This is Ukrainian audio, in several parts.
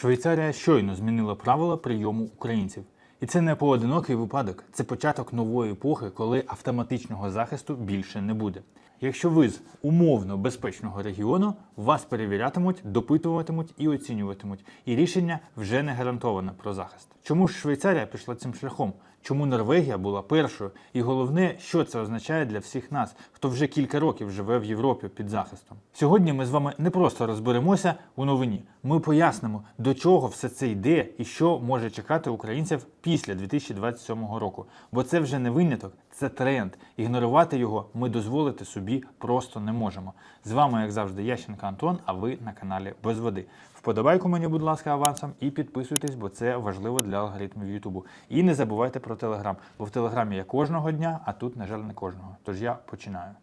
Швейцарія щойно змінила правила прийому українців. І це не поодинокий випадок, це початок нової епохи, коли автоматичного захисту більше не буде. Якщо ви з умовно безпечного регіону, вас перевірятимуть, допитуватимуть і оцінюватимуть. І рішення вже не гарантоване про захист. Чому ж Швейцарія пішла цим шляхом? Чому Норвегія була першою? І головне, що це означає для всіх нас, хто вже кілька років живе в Європі під захистом. Сьогодні ми з вами не просто розберемося у новині. Ми пояснимо, до чого все це йде і що може чекати українців після 2027 року. Бо це вже не виняток, це тренд. Ігнорувати його ми дозволити собі просто не можемо. З вами, як завжди, Ященко Антон, а ви на каналі Без Води. Вподобайку мені, будь ласка, авансом і підписуйтесь, бо це важливо для алгоритмів Ютубу. І не забувайте про Телеграм, бо в Телеграмі я кожного дня, а тут, на жаль, не кожного. Тож я починаю.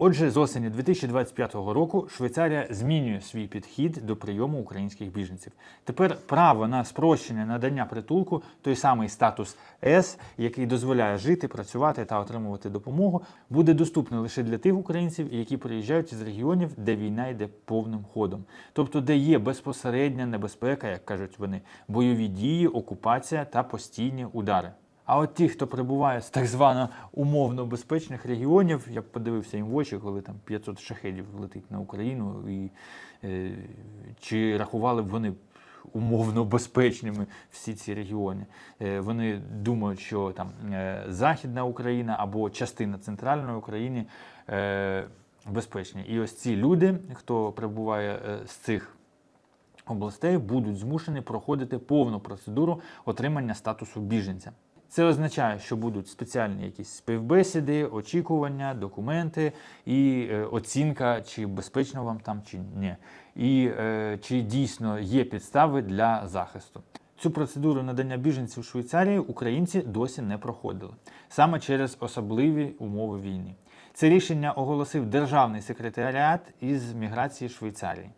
Отже, з осені 2025 року Швейцарія змінює свій підхід до прийому українських біженців. Тепер право на спрощене надання притулку, той самий статус С, який дозволяє жити, працювати та отримувати допомогу, буде доступне лише для тих українців, які приїжджають із регіонів, де війна йде повним ходом, тобто де є безпосередня небезпека, як кажуть вони, бойові дії, окупація та постійні удари. А от ті, хто прибуває з так звано умовно безпечних регіонів, я подивився їм в очі, коли там 500 шахедів летить на Україну, і е, чи рахували б вони умовно безпечними всі ці регіони. Е, вони думають, що там е, Західна Україна або частина центральної України е, безпечні. І ось ці люди, хто прибуває е, з цих областей, будуть змушені проходити повну процедуру отримання статусу біженця. Це означає, що будуть спеціальні якісь співбесіди, очікування, документи і е, оцінка, чи безпечно вам там, чи ні, і е, чи дійсно є підстави для захисту. Цю процедуру надання біженців Швейцарії українці досі не проходили саме через особливі умови війни. Це рішення оголосив Державний секретаріат із міграції Швейцарії.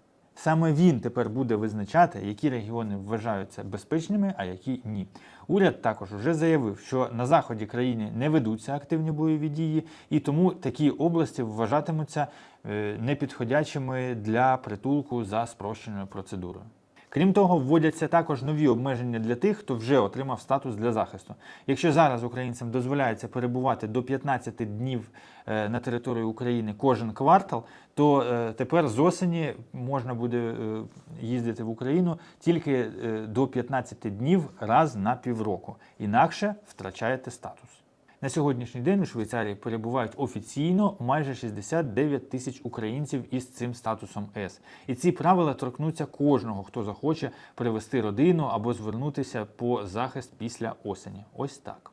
Саме він тепер буде визначати, які регіони вважаються безпечними, а які ні. Уряд також вже заявив, що на заході країни не ведуться активні бойові дії, і тому такі області вважатимуться е, непідходячими для притулку за спрощеною процедурою. Крім того, вводяться також нові обмеження для тих, хто вже отримав статус для захисту. Якщо зараз українцям дозволяється перебувати до 15 днів е, на території України кожен квартал, то е, тепер з осені можна буде е, їздити в Україну тільки до 15 днів раз на півроку. Інакше втрачаєте статус. На сьогоднішній день у Швейцарії перебувають офіційно майже 69 тисяч українців із цим статусом С. І ці правила торкнуться кожного, хто захоче привести родину або звернутися по захист після осені. Ось так.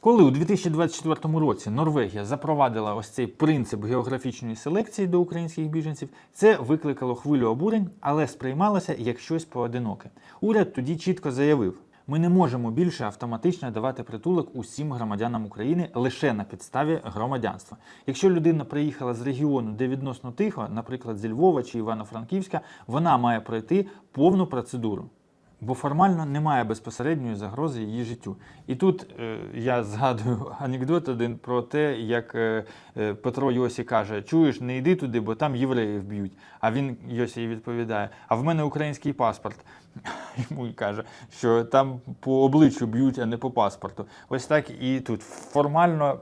Коли у 2024 році Норвегія запровадила ось цей принцип географічної селекції до українських біженців, це викликало хвилю обурень, але сприймалося як щось поодиноке. Уряд тоді чітко заявив: ми не можемо більше автоматично давати притулок усім громадянам України лише на підставі громадянства. Якщо людина приїхала з регіону, де відносно тихо, наприклад, зі Львова чи Івано-Франківська, вона має пройти повну процедуру. Бо формально немає безпосередньої загрози її життю. І тут е, я згадую анекдот один про те, як е, е, Петро Йосі каже: Чуєш, не йди туди, бо там євреїв б'ють. А він Йосі відповідає: А в мене український паспорт. Йому й каже, що там по обличчю б'ють, а не по паспорту. Ось так і тут формально.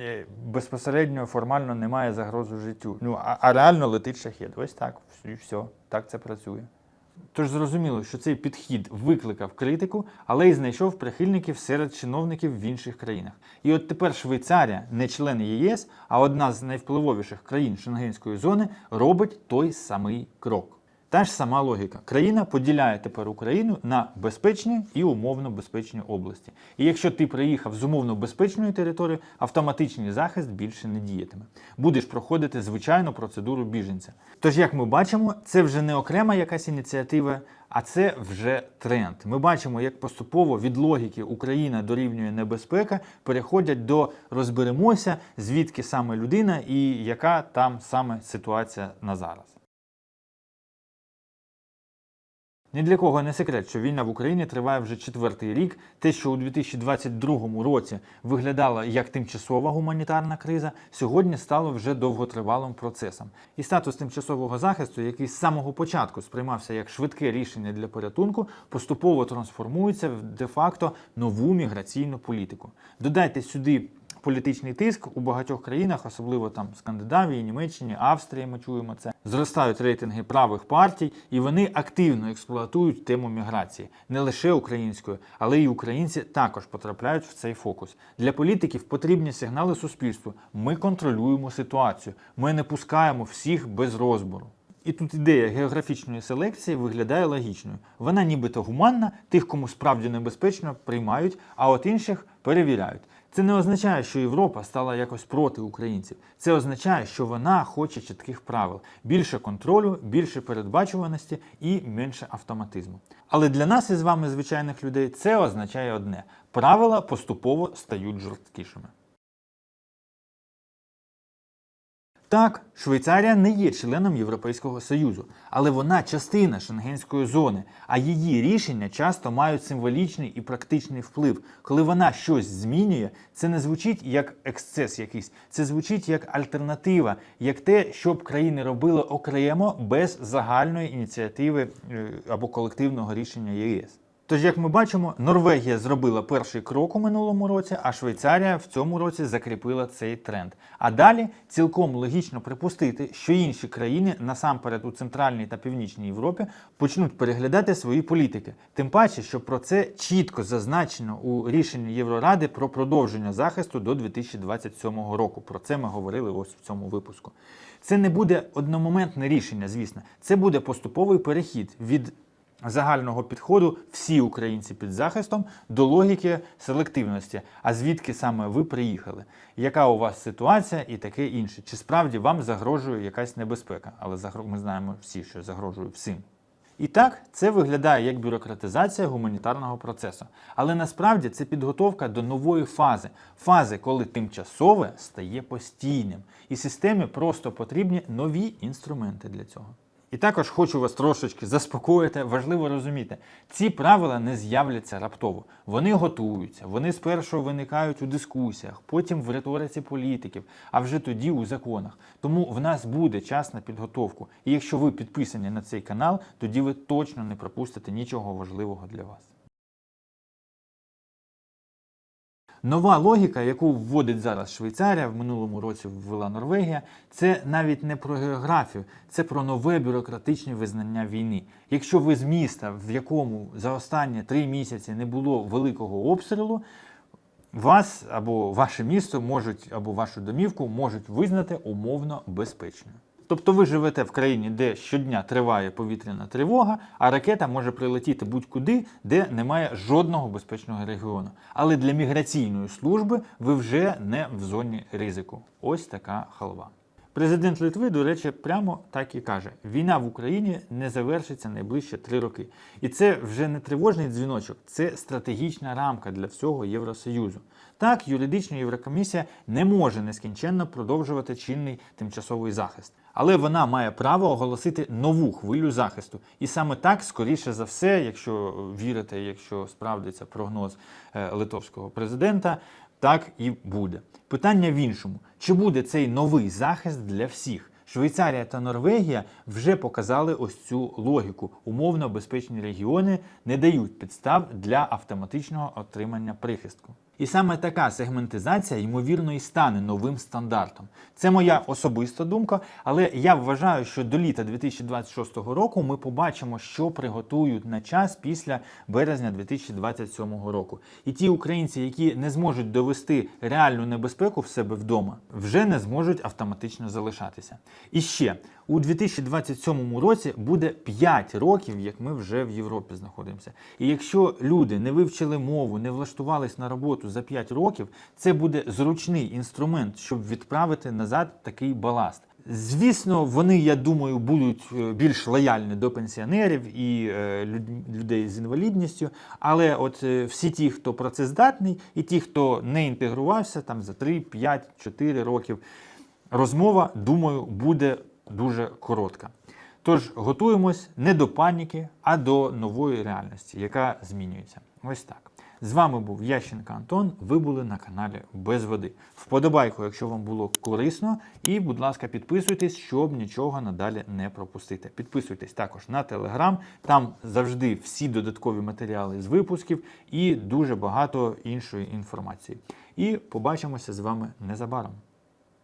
е, Безпосередньо формально немає загрози життю. Ну а, а реально летить шахет. Ось так. І все. Так це працює. Тож зрозуміло, що цей підхід викликав критику, але й знайшов прихильників серед чиновників в інших країнах. І от тепер Швейцарія, не член ЄС, а одна з найвпливовіших країн Шенгенської зони, робить той самий крок. Та ж сама логіка. Країна поділяє тепер Україну на безпечні і умовно безпечні області. І якщо ти приїхав з умовно безпечної території, автоматичний захист більше не діятиме. Будеш проходити звичайну процедуру біженця. Тож, як ми бачимо, це вже не окрема якась ініціатива, а це вже тренд. Ми бачимо, як поступово від логіки Україна дорівнює небезпека, переходять до розберемося, звідки саме людина і яка там саме ситуація на зараз. Ні для кого не секрет, що війна в Україні триває вже четвертий рік. Те, що у 2022 році виглядало як тимчасова гуманітарна криза, сьогодні стало вже довготривалим процесом. І статус тимчасового захисту, який з самого початку сприймався як швидке рішення для порятунку, поступово трансформується в де-факто нову міграційну політику. Додайте сюди політичний тиск у багатьох країнах, особливо там Скандинавії, Німеччині, Австрії. Ми чуємо це. Зростають рейтинги правих партій, і вони активно експлуатують тему міграції не лише українською, але й українці також потрапляють в цей фокус. Для політиків потрібні сигнали суспільству. Ми контролюємо ситуацію, ми не пускаємо всіх без розбору. І тут ідея географічної селекції виглядає логічною. Вона нібито гуманна, тих, кому справді небезпечно, приймають, а от інших перевіряють. Це не означає, що Європа стала якось проти українців. Це означає, що вона хоче чітких правил, більше контролю, більше передбачуваності і менше автоматизму. Але для нас із вами, звичайних людей, це означає одне: правила поступово стають жорсткішими. Так, Швейцарія не є членом Європейського Союзу, але вона частина шенгенської зони, а її рішення часто мають символічний і практичний вплив. Коли вона щось змінює, це не звучить як ексцес якийсь, це звучить як альтернатива, як те, що б країни робили окремо без загальної ініціативи е, або колективного рішення ЄС. Тож, як ми бачимо, Норвегія зробила перший крок у минулому році, а Швейцарія в цьому році закріпила цей тренд. А далі цілком логічно припустити, що інші країни, насамперед у Центральній та Північній Європі, почнуть переглядати свої політики. Тим паче, що про це чітко зазначено у рішенні Євроради про продовження захисту до 2027 року. Про це ми говорили ось в цьому випуску. Це не буде одномоментне рішення, звісно, це буде поступовий перехід від загального підходу всі українці під захистом до логіки селективності. А звідки саме ви приїхали? Яка у вас ситуація і таке інше? Чи справді вам загрожує якась небезпека? Але ми знаємо всі, що загрожує всім. І так, це виглядає як бюрократизація гуманітарного процесу. Але насправді це підготовка до нової фази фази, коли тимчасове стає постійним, і системі просто потрібні нові інструменти для цього. І також хочу вас трошечки заспокоїти. Важливо розуміти, ці правила не з'являться раптово. Вони готуються, вони спершу виникають у дискусіях, потім в риториці політиків, а вже тоді у законах. Тому в нас буде час на підготовку. І якщо ви підписані на цей канал, тоді ви точно не пропустите нічого важливого для вас. Нова логіка, яку вводить зараз Швейцарія, в минулому році ввела Норвегія, це навіть не про географію, це про нове бюрократичне визнання війни. Якщо ви з міста, в якому за останні три місяці не було великого обстрілу, вас або ваше місто можуть, або вашу домівку можуть визнати умовно безпечною. Тобто ви живете в країні, де щодня триває повітряна тривога, а ракета може прилетіти будь-куди, де немає жодного безпечного регіону. Але для міграційної служби ви вже не в зоні ризику. Ось така халва. Президент Литви, до речі, прямо так і каже: війна в Україні не завершиться найближче три роки. І це вже не тривожний дзвіночок, це стратегічна рамка для всього Євросоюзу. Так, юридична Єврокомісія не може нескінченно продовжувати чинний тимчасовий захист, але вона має право оголосити нову хвилю захисту. І саме так, скоріше за все, якщо вірите, якщо справдиться прогноз е, литовського президента, так і буде. Питання в іншому: чи буде цей новий захист для всіх? Швейцарія та Норвегія вже показали ось цю логіку. Умовно безпечні регіони не дають підстав для автоматичного отримання прихистку. І саме така сегментизація, ймовірно, і стане новим стандартом. Це моя особиста думка, але я вважаю, що до літа 2026 року ми побачимо, що приготують на час після березня 2027 року. І ті українці, які не зможуть довести реальну небезпеку в себе вдома, вже не зможуть автоматично залишатися. І ще у 2027 році буде 5 років, як ми вже в Європі знаходимося. І якщо люди не вивчили мову, не влаштувались на роботу за 5 років, це буде зручний інструмент, щоб відправити назад такий баласт. Звісно, вони, я думаю, будуть е, більш лояльні до пенсіонерів і е, людей з інвалідністю. Але от е, всі ті, хто працездатний, і ті, хто не інтегрувався там за 3, 5, 4 років, розмова, думаю, буде дуже коротка. Тож готуємось не до паніки, а до нової реальності, яка змінюється. Ось так. З вами був Ященка Антон. Ви були на каналі Без води. Вподобайку, якщо вам було корисно, і, будь ласка, підписуйтесь, щоб нічого надалі не пропустити. Підписуйтесь також на телеграм. Там завжди всі додаткові матеріали з випусків і дуже багато іншої інформації. І побачимося з вами незабаром.